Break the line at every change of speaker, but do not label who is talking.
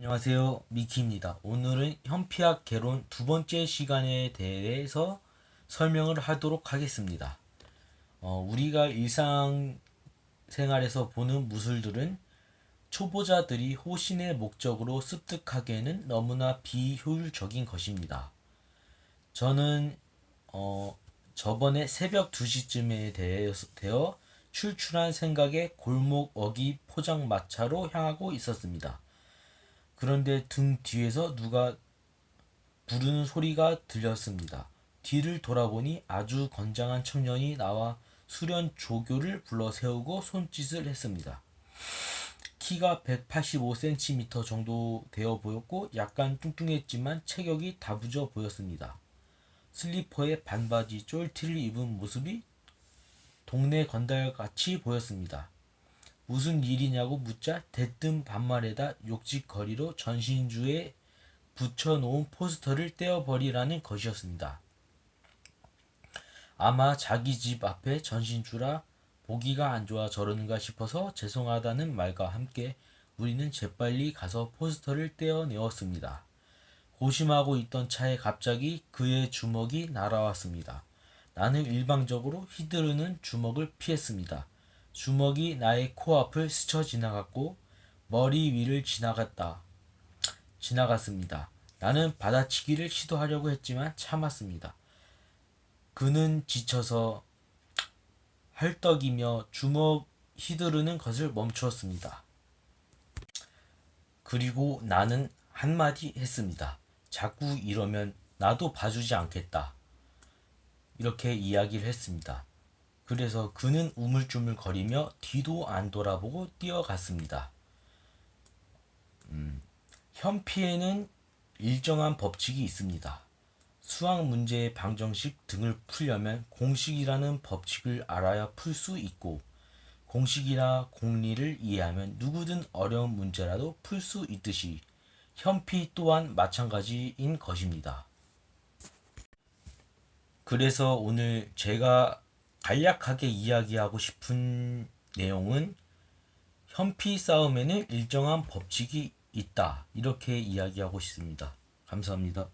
안녕하세요. 미키입니다. 오늘은 현피학 개론 두 번째 시간에 대해서 설명을 하도록 하겠습니다. 어, 우리가 일상 생활에서 보는 무술들은 초보자들이 호신의 목적으로 습득하기에는 너무나 비효율적인 것입니다. 저는 어, 저번에 새벽 2시쯤에 되어 출출한 생각에 골목 어기 포장마차로 향하고 있었습니다. 그런데 등 뒤에서 누가 부르는 소리가 들렸습니다. 뒤를 돌아보니 아주 건장한 청년이 나와 수련 조교를 불러 세우고 손짓을 했습니다. 키가 185cm 정도 되어 보였고 약간 뚱뚱했지만 체격이 다부져 보였습니다. 슬리퍼에 반바지 쫄티를 입은 모습이 동네 건달같이 보였습니다. 무슨 일이냐고 묻자 대뜸 반말에다 욕짓거리로 전신주에 붙여놓은 포스터를 떼어버리라는 것이었습니다. 아마 자기 집 앞에 전신주라 보기가 안 좋아 저러는가 싶어서 죄송하다는 말과 함께 우리는 재빨리 가서 포스터를 떼어내었습니다. 고심하고 있던 차에 갑자기 그의 주먹이 날아왔습니다. 나는 일방적으로 휘두르는 주먹을 피했습니다. 주먹이 나의 코앞을 스쳐 지나갔고 머리 위를 지나갔다. 지나갔습니다. 나는 받아치기를 시도하려고 했지만 참았습니다. 그는 지쳐서 헐떡이며 주먹 휘두르는 것을 멈추었습니다. 그리고 나는 한마디 했습니다. 자꾸 이러면 나도 봐주지 않겠다. 이렇게 이야기를 했습니다. 그래서 그는 우물쭈물 거리며 뒤도 안 돌아보고 뛰어갔습니다. 음, 현피에는 일정한 법칙이 있습니다. 수학 문제의 방정식 등을 풀려면 공식이라는 법칙을 알아야 풀 수 있고 공식이나 공리를 이해하면 누구든 어려운 문제라도 풀 수 있듯이 현피 또한 마찬가지인 것입니다. 그래서 오늘 제가 간략하게 이야기하고 싶은 내용은 현피 싸움에는 일정한 법칙이 있다. 이렇게 이야기하고 싶습니다. 감사합니다.